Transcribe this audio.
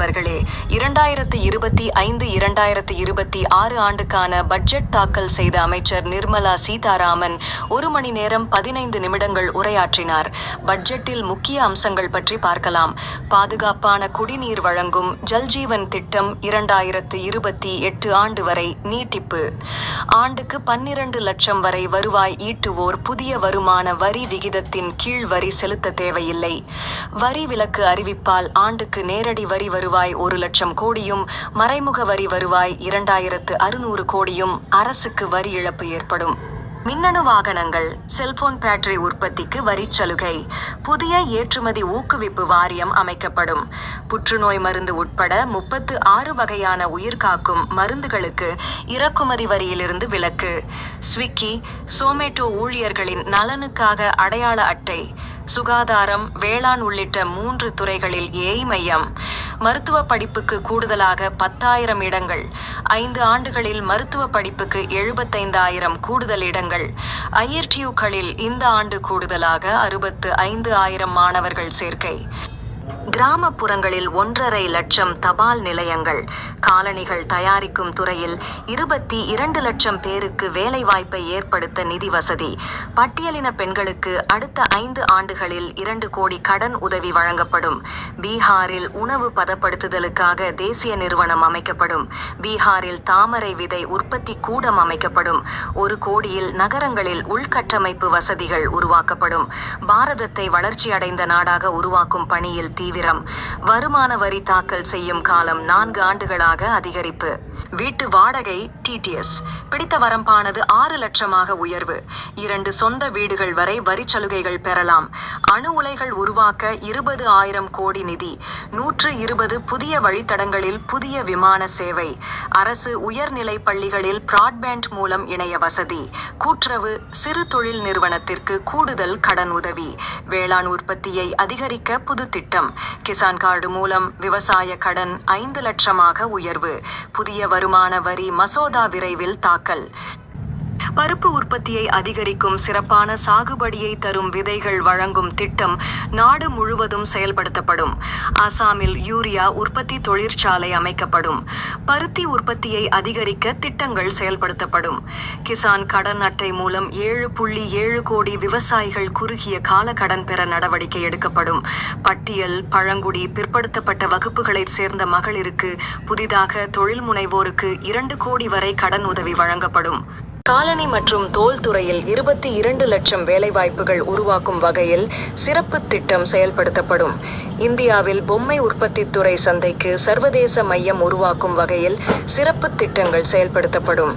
நண்பர்களே இரண்டாயிரத்து இருபத்தி ஐந்து இரண்டாயிரத்து இருபத்தி ஆறு ஆண்டுக்கான பட்ஜெட் தாக்கல் செய்த அமைச்சர் நிர்மலா சீதாராமன் ஒரு மணி நேரம் பதினைந்து நிமிடங்கள் உரையாற்றினார். பட்ஜெட்டில் முக்கிய அம்சங்கள் பற்றி பார்க்கலாம். பாதுகாப்பான குடிநீர் வழங்கும் ஜல்ஜீவன் திட்டம் இரண்டாயிரத்து இருபத்தி எட்டு ஆண்டு வரை நீட்டிப்பு. ஆண்டுக்கு பன்னிரண்டு லட்சம் வரை வருவாய் ஈட்டுவோர் புதிய வருமான வரி விகிதத்தின் கீழ் வரி செலுத்த தேவையில்லை. வரி விலக்கு அறிவிப்பால் ஆண்டுக்கு நேரடி வரி வரும் வருவாய் ஒரு லட்சம் கோடியும் மறைமுக வரி வருவாய் இரண்டாயிரத்து அறுநூறு கோடியும் அரசுக்கு வரி இழப்பு ஏற்படும். மின்னணு வாகனங்கள் செல்போன் பேட்டரி உற்பத்திக்கு வரிச் சலுகை புதிய ஏற்றுமதி ஊக்குவிப்பு வாரியம் அமைக்கப்படும். புற்றுநோய் மருந்து உட்பட முப்பத்து ஆறு வகையான உயிர்காக்கும் மருந்துகளுக்கு இறக்குமதி வரியிலிருந்து விலக்கு. ஸ்விக்கி சோமேட்டோ ஊழியர்களின் நலனுக்காக அடையாள அட்டை சுகாதாரம் வேளாண் உள்ளிட்ட மூன்று துறைகளில் ஏஐ மையம். மருத்துவ படிப்புக்கு கூடுதலாக பத்தாயிரம் இடங்கள். ஐந்து ஆண்டுகளில் மருத்துவ படிப்புக்கு எழுபத்தைந்தாயிரம் கூடுதல் இடங்கள். ஐஆர்டியூக்களில் இந்த ஆண்டு கூடுதலாக அறுபத்து ஐந்து ஆயிரம் மாணவர்கள் சேர்க்கை. கிராமப்புறங்களில் ஒன்றரை லட்சம் தபால் நிலையங்கள். காலணிகள் தயாரிக்கும் துறையில் இருபத்தி இரண்டு லட்சம் பேருக்கு வேலைவாய்ப்பை ஏற்படுத்த நிதி வசதி. பட்டியலின பெண்களுக்கு அடுத்த ஐந்து ஆண்டுகளில் இரண்டு கோடி கடன் உதவி வழங்கப்படும். பீகாரில் உணவு பதப்படுத்துதலுக்காக தேசிய நிறுவனம் அமைக்கப்படும். பீகாரில் தாமரை விதை உற்பத்தி கூடம் அமைக்கப்படும். ஒரு கோடியில் நகரங்களில் உள்கட்டமைப்பு வசதிகள் உருவாக்கப்படும். பாரதத்தை வளர்ச்சியடைந்த நாடாக உருவாக்கும் பணியில் தீவிரம் வருமான வரி தாக்கல் செய்யும் காலம் நான்கு ஆண்டுகளாக அதிகரிப்பு. வீட்டு வாடகை டிடிஎஸ் பிடித்த வரம்பானது ஆறு லட்சமாக உயர்வு. இரண்டு சொந்த வீடுகள் வரை வரி சலுகைகள் பெறலாம். அணு உலைகள் உருவாக்க இருபது ஆயிரம் கோடி நிதி. நூற்று இருபது புதிய வழித்தடங்களில் புதிய விமான சேவை. அரசு உயர்நிலை பள்ளிகளில் பிராட்பேண்ட் மூலம் இணைய வசதி. கூட்டுறவு சிறு தொழில் நிறுவனத்திற்கு கூடுதல் கடன் உதவி. வேளாண் உற்பத்தியை அதிகரிக்க புது திட்டம் கிசான் கார்டு மூலம் விவசாய கடன் ஐந்து லட்சமாக உயர்வு. புதிய வருமான வரி மசோதா விரைவில் தாக்கல். பருப்பு உற்பத்தியை அதிகரிக்கும் சிறப்பான சாகுபடியை தரும் விதைகள் வழங்கும் திட்டம் நாடு முழுவதும் செயல்படுத்தப்படும். அசாமில் யூரியா உற்பத்தி தொழிற்சாலை அமைக்கப்படும். பருத்தி உற்பத்தியை அதிகரிக்க திட்டங்கள் செயல்படுத்தப்படும். கிசான் கடன் அட்டை மூலம் ஏழு புள்ளி ஏழு கோடி விவசாயிகள் குறுகிய கால கடன் பெற நடவடிக்கை எடுக்கப்படும். பட்டியல் பழங்குடி பிற்படுத்தப்பட்ட வகுப்புகளைச் சேர்ந்த மகளிருக்கு புதிதாக தொழில் முனைவோருக்கு இரண்டு கோடி வரை கடன் உதவி வழங்கப்படும். காலணி மற்றும் தோல் துறையில் இருபத்தி இரண்டு லட்சம் வேலைவாய்ப்புகள் உருவாக்கும் வகையில் சிறப்பு திட்டம் செயல்படுத்தப்படும். இந்தியாவில் பொம்மை உற்பத்தி துறை சந்தைக்கு சர்வதேச மையம் உருவாக்கும் வகையில் சிறப்பு திட்டங்கள் செயல்படுத்தப்படும்.